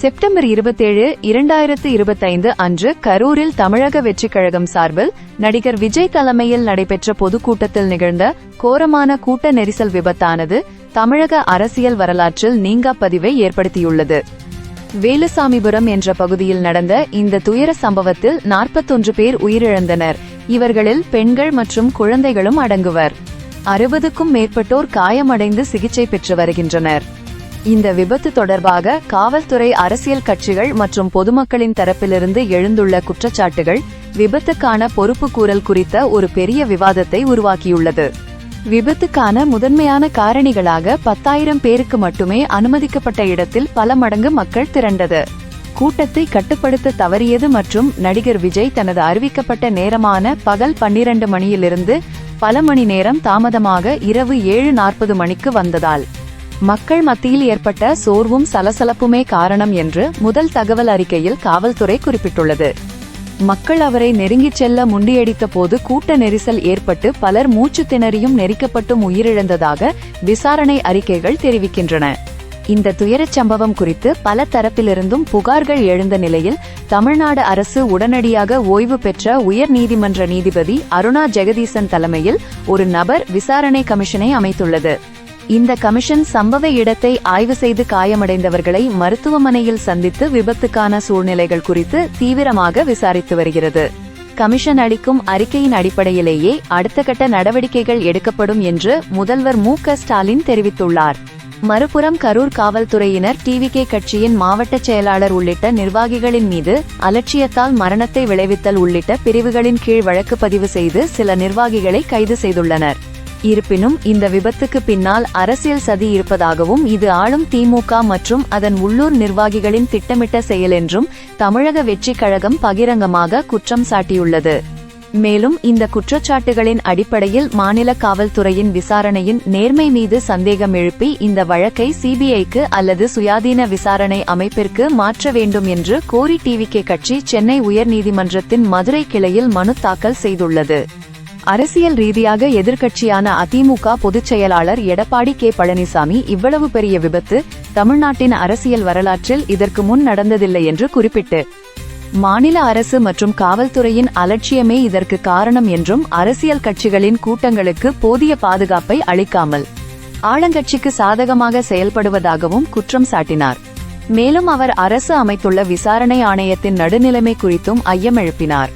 September இருபத்தேழு இரண்டாயிரத்து இருபத்தைந்து அன்று கரூரில் தமிழக வெற்றிக் கழகம் சார்பில் நடிகர் விஜய் தலைமையில் நடைபெற்ற பொதுக்கூட்டத்தில் நிகழ்ந்த கோரமான கூட்ட நெரிசல் விபத்தானது தமிழக அரசியல் வரலாற்றில் நீங்கா பதிவை ஏற்படுத்தியுள்ளது. வேலுசாமிபுரம் என்ற பகுதியில் நடந்த இந்த துயர சம்பவத்தில் நாற்பத்தொன்று பேர் உயிரிழந்தனர். இவர்களில் பெண்கள் மற்றும் குழந்தைகளும் அடங்குவர். அறுபதுக்கும் மேற்பட்டோர் காயமடைந்து சிகிச்சை பெற்று வருகின்றனர். இந்த விபத்து தொடர்பாக காவல்துறை அரசியல் கட்சிகள் மற்றும் பொதுமக்களின் தரப்பிலிருந்து எழுந்துள்ள குற்றச்சாட்டுகள் விபத்துக்கான பொறுப்பு கூறல் குறித்த ஒரு பெரிய விவாதத்தை உருவாக்கியுள்ளது. விபத்துக்கான முதன்மையான காரணிகளாக பத்தாயிரம் பேருக்கு மட்டுமே அனுமதிக்கப்பட்ட இடத்தில் பல மடங்கு மக்கள் திரண்டது. கூட்டத்தை கட்டுப்படுத்த தவறியது மற்றும் நடிகர் விஜய் தனது அறிவிக்கப்பட்ட நேரமான பகல் பன்னிரண்டு மணியிலிருந்து பல மணி நேரம் தாமதமாக இரவு ஏழு நாற்பது மணிக்கு வந்ததால் மக்கள் மத்தியில் ஏற்பட்ட சோர்வும் சலசலப்புமே காரணம் என்று முதல் தகவல் அறிக்கையில் காவல்துறை குறிப்பிட்டுள்ளது. மக்கள் அவரை நெருங்கிச் செல்ல முண்டியடித்த போது கூட்ட நெரிசல் ஏற்பட்டு பலர் மூச்சு திணறியும் நெரிக்கப்பட்டும் உயிரிழந்ததாக விசாரணை அறிக்கைகள் தெரிவிக்கின்றன. இந்த துயரச் சம்பவம் குறித்து பல தரப்பிலிருந்தும் புகார்கள் எழுந்த நிலையில் தமிழ்நாடு அரசு உடனடியாக ஓய்வு பெற்ற உயர் நீதிமன்ற நீதிபதி அருணா ஜெகதீசன் தலைமையில் ஒரு நபர் விசாரணை கமிஷனை அமைத்துள்ளது. இந்த கமிஷன் சம்பவ இடத்தை ஆய்வு செய்து காயமடைந்தவர்களை மருத்துவமனையில் சந்தித்து விபத்துக்கான சூழ்நிலைகள் குறித்து தீவிரமாக விசாரித்து வருகிறது. கமிஷன் அளிக்கும் அறிக்கையின் அடிப்படையிலேயே அடுத்த கட்ட நடவடிக்கைகள் எடுக்கப்படும் என்று முதல்வர் மு ஸ்டாலின் தெரிவித்துள்ளார். மறுபுறம் கரூர் காவல்துறையினர் டிவிகே கட்சியின் மாவட்ட செயலாளர் உள்ளிட்ட நிர்வாகிகளின் மீது அலட்சியத்தால் மரணத்தை விளைவித்தல் உள்ளிட்ட பிரிவுகளின் கீழ் வழக்கு பதிவு செய்து சில நிர்வாகிகளை கைது செய்துள்ளனர். இருப்பினும் இந்த விபத்துக்கு பின்னால் அரசியல் சதி இருப்பதாகவும் இது ஆளும் திமுக மற்றும் அதன் உள்ளூர் நிர்வாகிகளின் திட்டமிட்ட செயல் என்றும் தமிழக வெற்றிக் கழகம் பகிரங்கமாக குற்றம் சாட்டியுள்ளது. மேலும் இந்த குற்றச்சாட்டுகளின் அடிப்படையில் மாநில காவல்துறையின் விசாரணையின் நேர்மை மீது சந்தேகம் எழுப்பி இந்த வழக்கை சிபிஐக்கு அல்லது சுயாதீன விசாரணை அமைப்பிற்கு மாற்ற வேண்டும் என்று கோரி டிவிகே கட்சி சென்னை உயர்நீதிமன்றத்தின் மதுரை கிளையில் மனு தாக்கல் செய்துள்ளது. அரசியல் ரீதியாக எதிர்க்கட்சியான அதிமுக பொதுச் செயலாளர் எடப்பாடி கே. பழனிசாமி இவ்வளவு பெரிய விபத்து? தமிழ்நாட்டின் அரசியல் வரலாற்றில் இதற்கு முன் நடந்ததில்லை என்று குறிப்பிட்டு. மாநில அரசு மற்றும் காவல்துறையின் அலட்சியமே இதற்கு காரணம் என்றும் அரசியல் கட்சிகளின் கூட்டங்களுக்கு போதிய பாதுகாப்பை அளிக்காமல் ஆளுங்கட்சிக்கு சாதகமாக செயல்படுவதாகவும் குற்றம் சாட்டினார். மேலும் அவர் அரசு அமைத்துள்ள விசாரணை ஆணையத்தின் நடுநிலைமை குறித்தும் ஐயம் எழுப்பினார்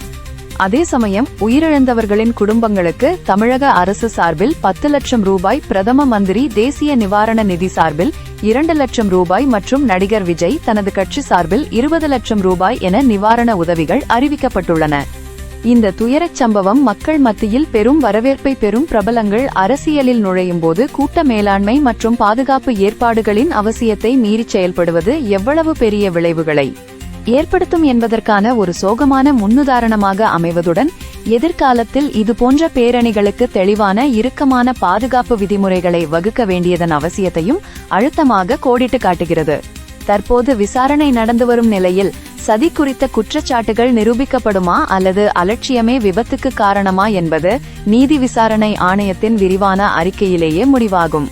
அதே சமயம் உயிரிழந்தவர்களின் குடும்பங்களுக்கு தமிழக அரசு சார்பில் பத்து லட்சம் ரூபாய் பிரதம மந்திரி தேசிய நிவாரண நிதி சார்பில் இரண்டு லட்சம் ரூபாய் மற்றும் நடிகர் விஜய் தனது கட்சி சார்பில் இருபது லட்சம் ரூபாய் என நிவாரண உதவிகள் அறிவிக்கப்பட்டுள்ளன. இந்த துயரச் சம்பவம் மக்கள் மத்தியில் பெரும் வரவேற்பை பெறும் பிரபலங்கள் அரசியலில் நுழையும் போது கூட்ட மேலாண்மை மற்றும் பாதுகாப்பு ஏற்பாடுகளின் அவசியத்தை மீறி செயல்படுவது எவ்வளவு பெரிய விளைவுகளை. ஏற்படுத்தும் என்பதற்கான ஒரு சோகமான முன்னுதாரணமாக அமைவதுடன் எதிர்காலத்தில் இதுபோன்ற பேரணிகளுக்கு தெளிவான இறுக்கமான பாதுகாப்பு விதிமுறைகளை வகுக்க வேண்டியதன் அவசியத்தையும் அழுத்தமாக கோடிட்டு காட்டுகிறது. தற்போது விசாரணை நடந்து வரும் நிலையில் சதி குறித்த குற்றச்சாட்டுகள் நிரூபிக்கப்படுமா அல்லது அலட்சியமே விபத்துக்கு காரணமா என்பது நீதி விசாரணை ஆணையத்தின் விரிவான அறிக்கையிலேயே முடிவாகும்.